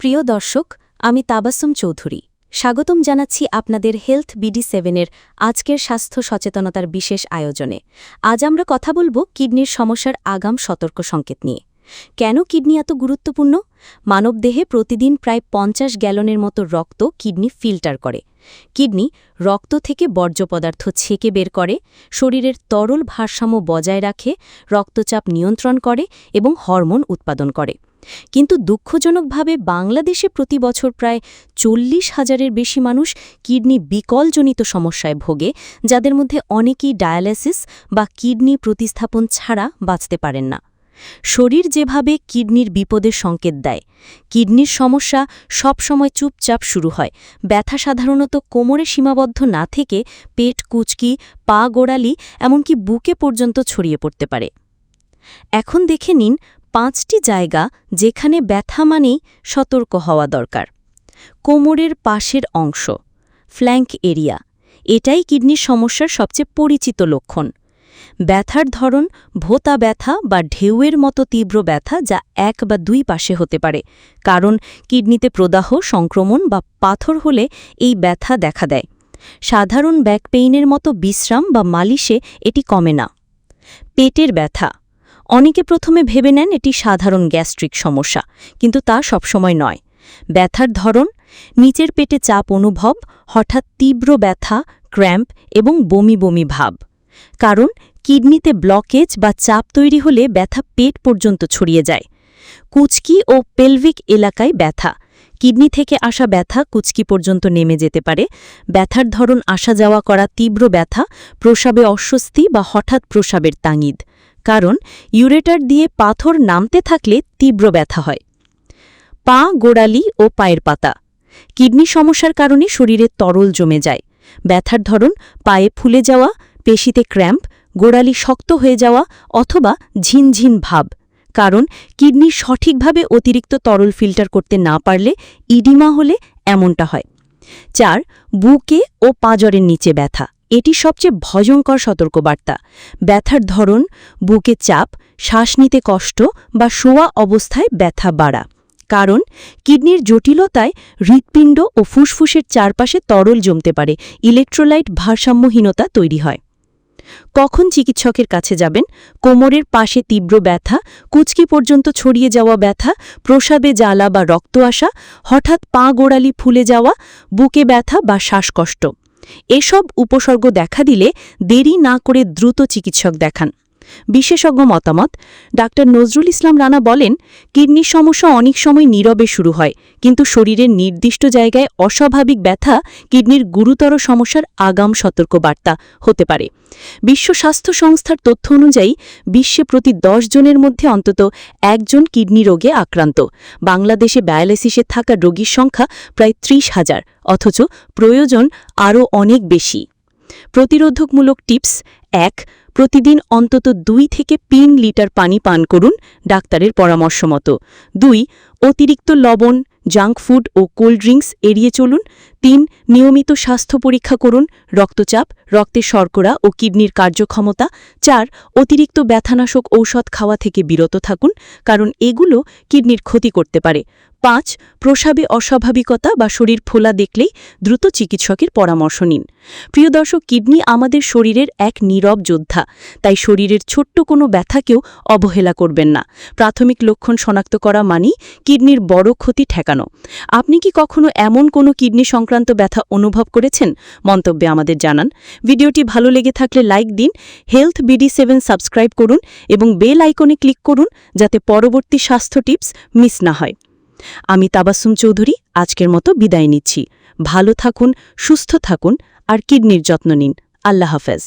প্রিয় দর্শক, আমি তাবাসুম চৌধুরী। স্বাগতম জানাচ্ছি আপনাদের হেলথ বিডি সেভেনের আজকের স্বাস্থ্য সচেতনতার বিশেষ আয়োজনে। আজ আমরা কথা বলব কিডনির সমস্যার আগাম সতর্ক সংকেত নিয়ে। কেন কিডনি এত গুরুত্বপূর্ণ? মানবদেহে প্রতিদিন প্রায় পঞ্চাশ গ্যালনের মতো রক্ত কিডনি ফিল্টার করে। কিডনি রক্ত থেকে বর্জ্য পদার্থ ছেকে বের করে, শরীরের তরল ভারসাম্য বজায় রাখে, রক্তচাপ নিয়ন্ত্রণ করে এবং হরমোন উৎপাদন করে। কিন্তু দুঃখজনকভাবে বাংলাদেশে প্রতি বছর প্রায় চল্লিশ হাজারের বেশি মানুষ কিডনি বিকলজনিত সমস্যায় ভোগে, যাদের মধ্যে অনেকেই ডায়ালাইসিস বা কিডনি প্রতিস্থাপন ছাড়া বাঁচতে পারেন না। শরীর যেভাবে কিডনির বিপদের সংকেত দেয়, কিডনির সমস্যা সবসময় চুপচাপ শুরু হয়, ব্যথা সাধারণত কোমরে সীমাবদ্ধ না থেকে পেট কুচকি, পা গোড়ালি, এমনকি বুকে পর্যন্ত ছড়িয়ে পড়তে পারে। এখন দেখে নিন পাঁচটি জায়গা যেখানে ব্যথা মানেই সতর্ক হওয়া দরকার। কোমরের পাশের অংশ ফ্ল্যাঙ্ক এরিয়া এটাই কিডনির সমস্যার সবচেয়ে পরিচিত লক্ষণ। ব্যথার ধরন ভোতা ব্যথা বা ঢেউয়ের মতো তীব্র ব্যথা যা এক বা দুই পাশে হতে পারে, কারণ কিডনিতে প্রদাহ, সংক্রমণ বা পাথর হলে এই ব্যথা দেখা দেয়। সাধারণ ব্যাক পেইনের মতো বিশ্রাম বা মালিশে এটি কমে না। পেটের ব্যথা অনেকে প্রথমে ভেবে নেন এটি সাধারণ গ্যাস্ট্রিক সমস্যা, কিন্তু তা সবসময় নয়। ব্যথার ধরন, নিচের পেটে চাপ অনুভব, হঠাৎ তীব্র ব্যথা, ক্র্যাম্প এবং বমি বমি ভাব। কারণ, কিডনিতে ব্লকেজ বা চাপ তৈরি হলে ব্যথা পেট পর্যন্ত ছড়িয়ে যায়। কুচকি ও পেলভিক এলাকায় ব্যথা। কিডনি থেকে আসা ব্যথা কুচকি পর্যন্ত নেমে যেতে পারে। ব্যথার ধরন আসা যাওয়া করা তীব্র ব্যথা, প্রসাবে অস্বস্তি বা হঠাৎ প্রসাবের তাঙিদ। কারণ ইউরেটার দিয়ে পাথর নামতে থাকলে তীব্র ব্যথা হয়। পা, গোড়ালি ও পায়ের পাতা। কিডনি সমস্যার কারণে শরীরে তরল জমে যায়। ব্যথার ধরন, পায়ে ফুলে যাওয়া, পেশিতে ক্র্যাম্প, গোড়ালি শক্ত হয়ে যাওয়া অথবা ঝিনঝিন ভাব। কারণ কিডনি সঠিকভাবে অতিরিক্ত তরল ফিল্টার করতে না পারলে ইডিমা হলে এমনটা হয়। চার, বুকে ও পাজরের নিচে ব্যথা। এটি সবচেয়ে ভয়ঙ্কর সতর্কবার্তা। ব্যথার ধরন, বুকে চাপ, শ্বাস নিতে কষ্ট বা শোয়া অবস্থায় ব্যথা বাড়া। কারণ, কিডনির জটিলতায় হৃৎপিণ্ড ও ফুসফুসের চারপাশে তরল জমতে পারে, ইলেকট্রোলাইট ভারসাম্যহীনতা তৈরি হয়। কখন চিকিৎসকের কাছে যাবেন? কোমরের পাশে তীব্র ব্যথা, কুচকি পর্যন্ত ছড়িয়ে যাওয়া ব্যথা, প্রসাবে জ্বালা বা রক্ত আসা, হঠাৎ পা গোড়ালি ফুলে যাওয়া, বুকে ব্যথা বা শ্বাসকষ্ট। এসব উপসর্গ দেখা দিলে দেরি না করে দ্রুত চিকিৎসক দেখান। বিশেষজ্ঞ মতামত, ডাক্তার নজরুল ইসলাম রানা বলেন, কিডনির সমস্যা অনেক সময় নীরবে শুরু হয়, কিন্তু শরীরের নির্দিষ্ট জায়গায় অস্বাভাবিক ব্যথা কিডনির গুরুতর সমস্যার আগাম সতর্কবার্তা হতে পারে। বিশ্ব স্বাস্থ্য সংস্থার তথ্য অনুযায়ী, বিশ্বে প্রতি দশ জনের মধ্যে অন্তত একজন কিডনি রোগে আক্রান্ত। বাংলাদেশে ডায়ালিসিসে থাকা রোগীর সংখ্যা প্রায় ত্রিশ হাজার, অথচ প্রয়োজন আরও অনেক বেশি। প্রতিরোধকমূলক টিপস এক প্রতিদিন অন্তত দুই থেকে তিন লিটার পানি পান করুন ডাক্তারের পরামর্শ মতো। দুই, অতিরিক্ত লবণ, জাঙ্ক ফুড ও কোল্ড ড্রিঙ্কস এড়িয়ে চলুন। তিন, নিয়মিত স্বাস্থ্য পরীক্ষা করুন, রক্তচাপ রক্তের শর্করা ও কিডনির কার্যক্ষমতা। চার, অতিরিক্ত ব্যথানাশক ঔষধ খাওয়া থেকে বিরত থাকুন, কারণ এগুলো কিডনির ক্ষতি করতে পারে। পাঁচ, প্রসাবে অস্বাভাবিকতা বা শরীর ফোলা দেখলেই দ্রুত চিকিৎসকের পরামর্শ নিন। প্রিয় দর্শক, কিডনি আমাদের শরীরের এক নীরব যোদ্ধা, তাই শরীরের ছোট্ট কোনো ব্যথাকেও অবহেলা করবেন না। প্রাথমিক লক্ষণ শনাক্ত করা মানেই কিডনির বড় ক্ষতি ঠেকানো। আপনি কি কখনো এমন কোনো কিডনি সংক্রান্ত ব্যথা অনুভব করেছেন মন্তব্যে আমাদের জানান, ভিডিওটি ভালো লেগে থাকলে লাইক দিন, হেলথ বিডি সেভেন সাবস্ক্রাইব করুন এবং বেল আইকনে ক্লিক করুন যাতে পরবর্তী স্বাস্থ্য টিপস মিস না হয়। আমি তাবাসুম চৌধুরী, আজকের মতো বিদায় নিচ্ছি। ভালো থাকুন, সুস্থ থাকুন আর কিডনির যত্ন নিন। আল্লাহ হাফেজ।